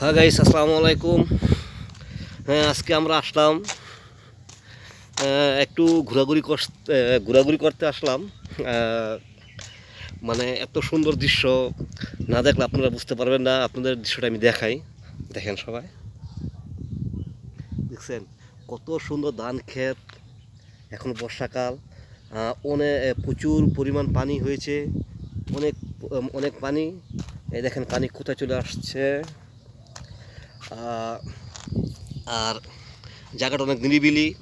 হ্যাঁ গাইস আসসালামু আলাইকুম। হ্যাঁ আজকে আমরা আসলাম একটু ঘোরাঘুরি ঘোরাঘুরি করতে আসলাম। মানে এত সুন্দর দৃশ্য, না দেখলে আপনারা বুঝতে পারবেন না, আপনাদের দৃশ্যটা আমি দেখাই। দেখেন সবাই। দেখছেন, কত সুন্দর ধান ক্ষেত, এখন বর্ষাকাল। অনেক প্রচুর পরিমাণ পানি হয়েছে। অনেক অনেক পানি। এই দেখেন পানি কোথায় চলে আসছে। আর জায়গাটা অনেক নিরিবিলি।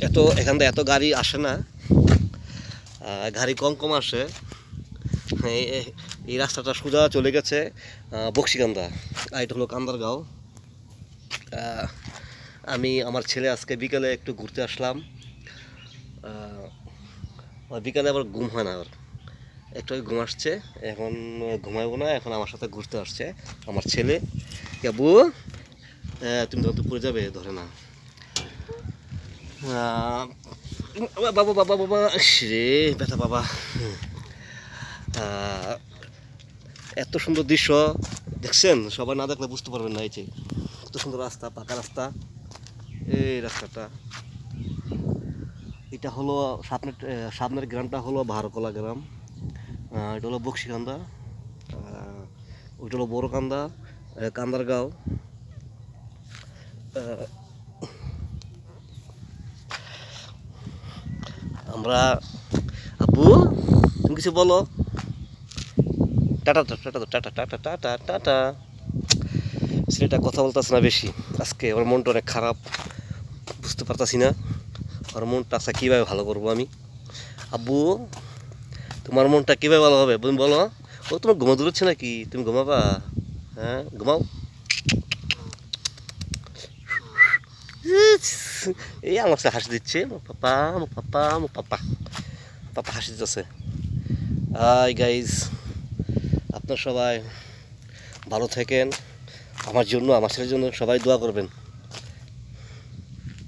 এত, এখান থেকে এত গাড়ি আসে না। গাড়ি কম কম আসে। এই- রাস্তাটা সোজা চলে গেছে বক্সিকান্দা। আর এটা হলো কান্দারগাঁও। আমি, আমার ছেলে আজকে বিকেলে একটু ঘুরতে আসলাম। বিকালে আবার ঘুম হয় না আর। একটু ঘুম আসছে, এখন ঘুমাবো না, এখন আমার সাথে ঘুরতে আসছে আমার ছেলে। কেবু? তুমি তো পড়ে যাবে, ধরে না বাবা বাবা বাবা রে, ব্যথা, বাবা। এত সুন্দর দৃশ্য, দেখছেন? সবাই না দেখলে বুঝতে পারবেন না এই যে কত সুন্দর রাস্তা, পাকা রাস্তা। এই রাস্তাটা। এটা হলো সামনের সামনের গ্রামটা হলো ভারকলা গ্রাম। এটা হলো বক্সিকান্দা। ওইটা হলো বড়কান্দা কান্দারগাঁও। আমরা, আব্বু, তুমি কিছু বলো। Tata tata tata tata tata tata ছেলেটা কথা বলতেছে না বেশি। আজকে ওর মনটা অনেক খারাপ, বুঝতে পারতাছি না। ওর মনটা আজকে কীভাবে ভালো করব আমি? আব্বু, তোমার মনটা কীভাবে ভালো হবে? তুমি বলো। ও তোমার ঘুমা দূরচ্ছে নাকি? তুমি ঘুমাবা? হ্যাঁ ঘুমাও। এই আমার সাথে হাসি দিচ্ছে মো পাপা আমার পাপা আমার পাপা। পাপা হাসি দিতেছে আই গাইজ আপনার সবাই ভালো থাকেন। আমার জন্য, আমার ছেলের জন্য সবাই দোয়া করবেন।